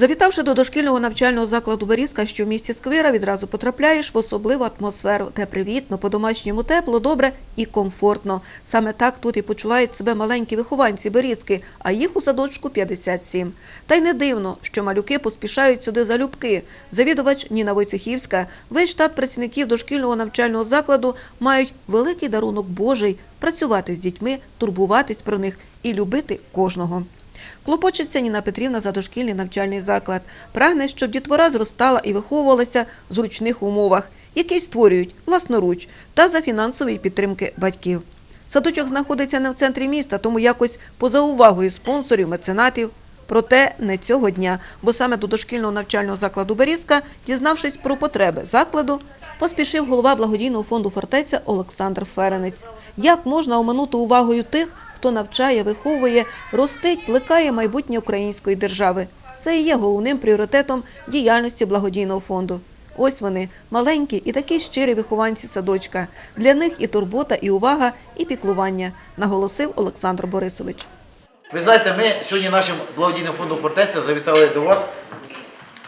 Завітавши до дошкільного навчального закладу Берізка, що в місті Сквира, відразу потрапляєш в особливу атмосферу, де привітно, по-домашньому тепло, добре і комфортно. Саме так тут і почувають себе маленькі вихованці Берізки, а їх у садочку 57. Та й не дивно, що малюки поспішають сюди залюбки. Завідувач Ніна Войцехівська, весь штат працівників дошкільного навчального закладу мають великий дарунок Божий працювати з дітьми, турбуватись про них і любити кожного. Клопочеться Ніна Петрівна за дошкільний навчальний заклад. Прагне, щоб дітвора зростала і виховувалася в зручних умовах, які створюють власноруч та за фінансової підтримки батьків. Садочок знаходиться не в центрі міста, тому якось поза увагою спонсорів, меценатів. Проте не цього дня, бо саме до дошкільного навчального закладу Берізка, дізнавшись про потреби закладу, поспішив голова благодійного фонду фортеця Олександр Ференець. Як можна оминути увагою тих, хто навчає, виховує, ростить, плекає майбутнє української держави? Це і є головним пріоритетом діяльності благодійного фонду. Ось вони, маленькі і такі щирі вихованці садочка. Для них і турбота, і увага, і піклування, наголосив Олександр Борисович. Ви знаєте, ми сьогодні нашим благодійним фондом фортеця завітали до вас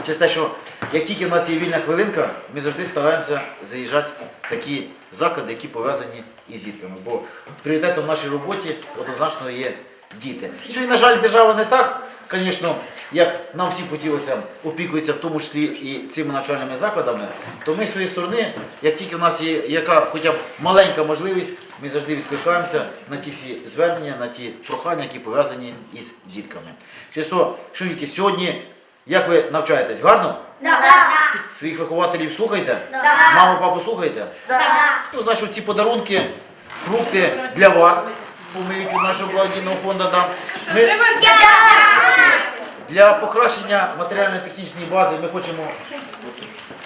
через те, що як тільки в нас є вільна хвилинка, ми завжди стараємося заїжджати в такі заклади, які пов'язані із дітками. Бо пріоритетом нашій роботі однозначно є діти. Сьогодні, на жаль, держава не так, звісно, як нам всім хотілося, опікується в тому числі і цими навчальними закладами, то ми з своєї сторони, як тільки в нас є яка хоча б маленька можливість, ми завжди відкликаємося на ті всі звернення, на ті прохання, які пов'язані із дітками. Через то, що сьогодні, як ви навчаєтесь, гарно? Своїх вихователів слухайте? Маму, папу слухайте? Ну, значить, ці подарунки, фрукти для вас помиють у нашого благодійного фонду. Да. Ми, для покращення матеріально-технічної бази ми хочемо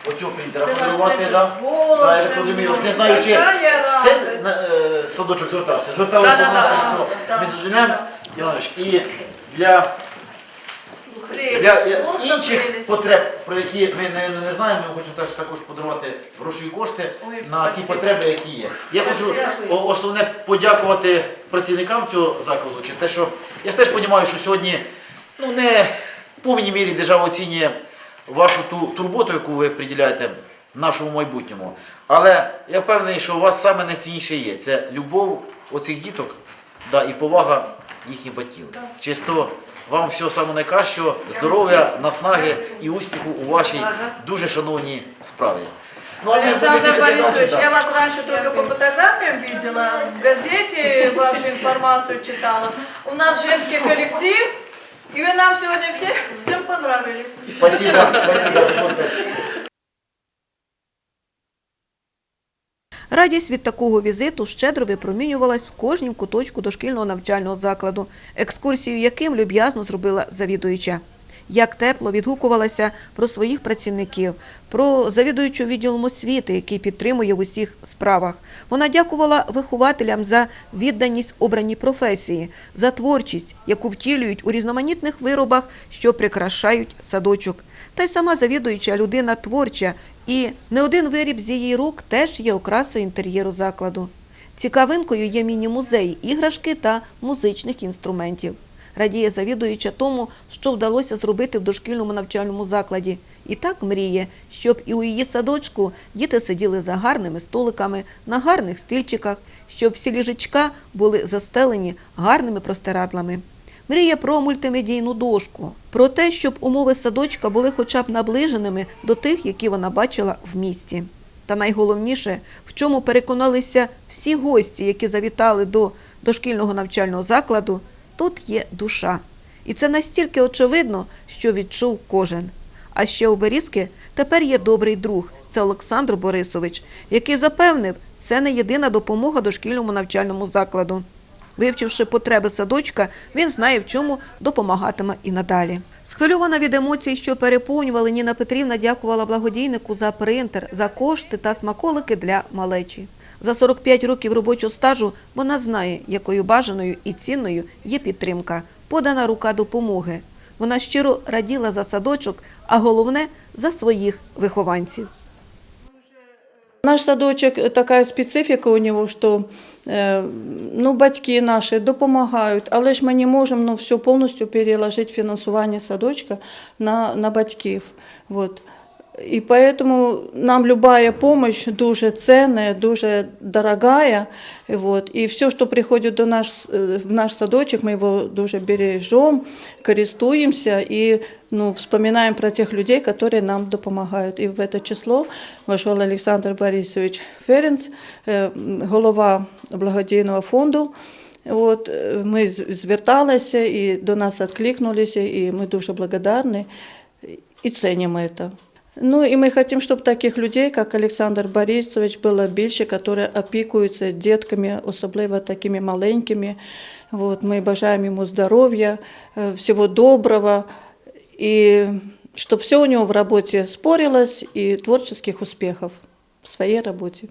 оцього принтера подарувати. Да? Да, я так розумію. Не знаю, чи це е, садочок звертався. Зверталися до нас, ми задовольняємо. Іванович, і для для інших потреб, про які ми не, не знаємо, ми хочемо також подарувати грошові кошти на ті потреби, які є. Я хочу о- основне подякувати працівникам цього закладу, через те, що я ж теж розумію, що сьогодні ну, не в повній мірі держава оцінює вашу ту турботу, яку ви приділяєте нашому майбутньому. Але я впевнений, що у вас саме найцінніше є це любов оцих діток да, і повага їхніх батьків. Чисто вам всього самого найкращого, здоров'я, наснаги і успіху у вашій дуже шановній справі. Ну, Александр Борисович, я вас раньше только по фотографиям видела, в газете вашу информацию читала. У нас женский коллектив, и вы нам сегодня все, всем понравились. Спасибо, спасибо. Радість від такого візиту щедро випромінювалась в кожнім куточку дошкільного навчального закладу, екскурсію яким люб'язно зробила завідуюча. Як тепло відгукувалася про своїх працівників, про завідуючу відділом освіти, який підтримує в усіх справах. Вона дякувала вихователям за відданість обраній професії, за творчість, яку втілюють у різноманітних виробах, що прикрашають садочок. Та й сама завідуюча людина творча, і не один виріб з її рук теж є окрасою інтер'єру закладу. Цікавинкою є міні-музей іграшки та музичних інструментів. Радіє завідуюча тому, що вдалося зробити в дошкільному навчальному закладі. І так мріє, щоб і у її садочку діти сиділи за гарними столиками, на гарних стільчиках, щоб всі ліжечка були застелені гарними простирадлами. Мріє про мультимедійну дошку, про те, щоб умови садочка були хоча б наближеними до тих, які вона бачила в місті. Та найголовніше, в чому переконалися всі гості, які завітали до дошкільного навчального закладу, тут є душа. І це настільки очевидно, що відчув кожен. А ще у Берізки тепер є добрий друг це Олександр Борисович, який запевнив, це не єдина допомога дошкільному навчальному закладу. Вивчивши потреби садочка, він знає, в чому допомагатиме і надалі. Схвильована від емоцій, що переповнювали, Ніна Петрівна дякувала благодійнику за принтер, за кошти та смаколики для малечі. За 45 років робочого стажу вона знає, якою бажаною і цінною є підтримка, подана рука допомоги. Вона щиро раділа за садочок, а головне за своїх вихованців. Наш садочок е, така специфіка у нього, що е, ну, батьки наші допомагають, але ж ми не можемо ну, все повністю переложити фінансування садочка на, на батьків. Вот. И поэтому нам любая помощь дуже ценная, дуже дорогая. И Вот. И все, что приходит до нас, э, в наш садочек, мы его дуже бережем, користуемся и ну, вспоминаем про тех людей, которые нам допомагають. І в це число вошел Олександр Борисович Ференц, е, голова благодійного фонду. От, е, ми з- зверталися і до нас відкликнулися, і ми дуже благодарні і цінимо це. Ну і ми хочемо, щоб таких людей, як Олександр Борисович, було більше, які опікуються дітками, особливо такими маленькими. Вот, ми бажаємо йому здоров'я, всего всього доброго, і щоб все у нього в роботі спорилось, і творчих успіхів в своїй роботі.